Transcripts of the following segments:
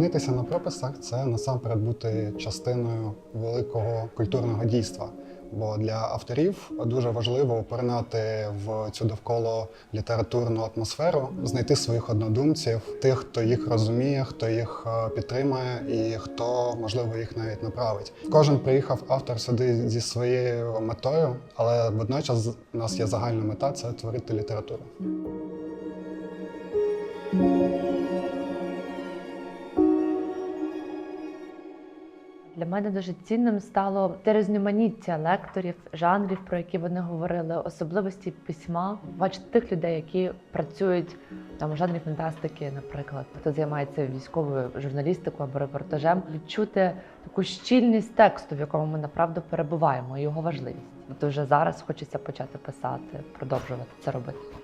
Вчитися на прописах це насамперед бути частиною великого культурного дійства. Бо для авторів дуже важливо поринати в цю довкола літературну атмосферу, знайти своїх однодумців, тих, хто їх розуміє, хто їх е, підтримує і хто можливо їх навіть направить. Кожен приїхав автор сюди зі своєю метою, але водночас у нас є загальна мета це творити літературу. Для мене дуже цінним стало те різноманіття лекторів, жанрів, про які вони говорили, особливості письма. Бачити тих людей, які працюють там у жанрі фантастики, наприклад, хто займається військовою журналістикою або репортажем, відчути таку щільність тексту, в якому ми направду перебуваємо, і його важливість. От вже зараз хочеться почати писати, продовжувати це робити.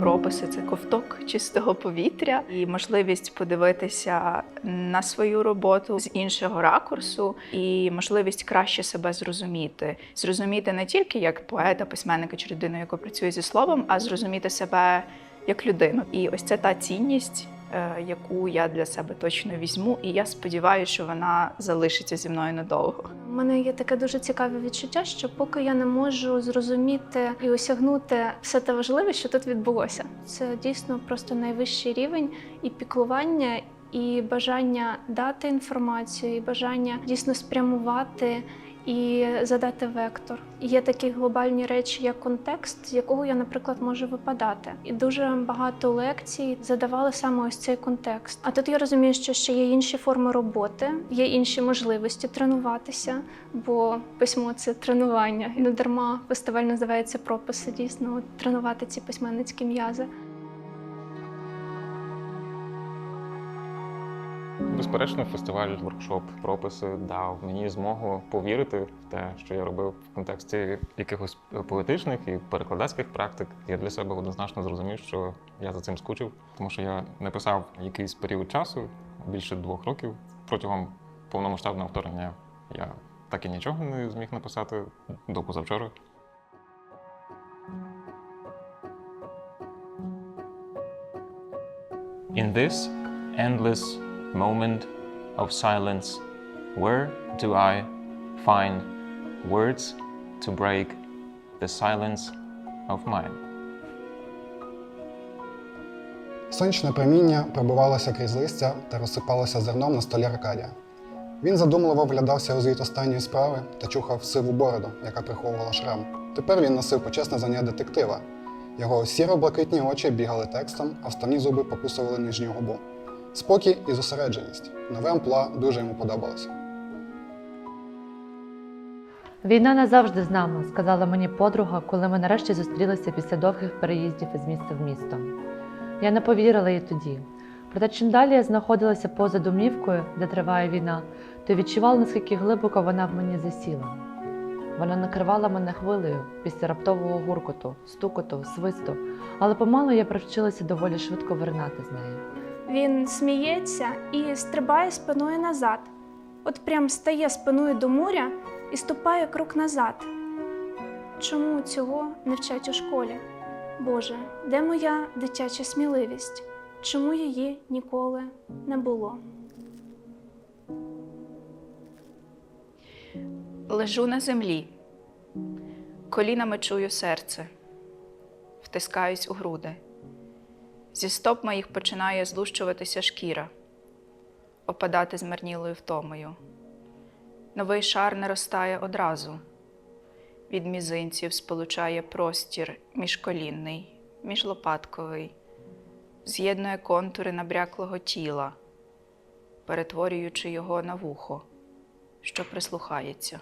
Прописи це ковток чистого повітря і можливість подивитися на свою роботу з іншого ракурсу, і можливість краще себе зрозуміти. Зрозуміти не тільки як поета, письменника чи людину, яка працює зі словом, а зрозуміти себе як людину. І ось це та цінність, яку я для себе точно візьму, і я сподіваюся, що вона залишиться зі мною надовго. У мене є таке дуже цікаве відчуття, що поки я не можу зрозуміти і осягнути все те важливе, що тут відбулося. Це дійсно просто найвищий рівень і піклування, і бажання дати інформацію, і бажання дійсно спрямувати. І задати вектор. Є такі глобальні речі, як контекст, з якого я, наприклад, можу випадати. І дуже багато лекцій задавали саме ось цей контекст. А тут я розумію, що ще є інші форми роботи, є інші можливості тренуватися, бо письмо це тренування. І не дарма фестиваль називається прописи. Дійсно, тренувати ці письменницькі м'язи. Безперечно, фестиваль, воркшоп, прописи дав мені змогу повірити в те, що я робив в контексті якихось поетичних і перекладацьких практик. Я для себе однозначно зрозумів, що я за цим скучив, тому що я не писав якийсь період часу, більше двох років. Протягом повномасштабного вторгнення я так і нічого не зміг написати до позавчора. In this endless moment of silence, where do I find words to break the silence of mine? Сонячне проміння пробивалося крізь листя та розсипалося зерном на столі Аркадія. Він задумливо вглядався у звіт останньої справи та чухав сиву бороду, яка приховувала шрам. Тепер він носив почесне звання детектива. Його сіро-блакитні очі бігали текстом, а вставні зуби покусували нижню губу. Спокій і зосередженість. Нове амплуа дуже йому подобалося. Війна назавжди з нами, сказала мені подруга, коли ми нарешті зустрілися після довгих переїздів із міста в місто. Я не повірила їй тоді. Проте чим далі я знаходилася поза домівкою, де триває війна, то відчувала, наскільки глибоко вона в мені засіла. Вона накривала мене хвилею після раптового гуркоту, стукоту, свисту, але помалу я привчилася доволі швидко виринати з неї. Він сміється і стрибає спиною назад. От прям стає спиною до моря і ступає крок назад. Чому цього не вчать у школі? Боже, де моя дитяча сміливість? Чому її ніколи не було? Лежу на землі, колінами чую серце, втискаюсь у груди. Зі стоп моїх починає злущуватися шкіра, опадати змарнілою втомою. Новий шар не розтає одразу. Від мізинців сполучає простір міжколінний, міжлопатковий, з'єднує контури набряклого тіла, перетворюючи його на вухо, що прислухається.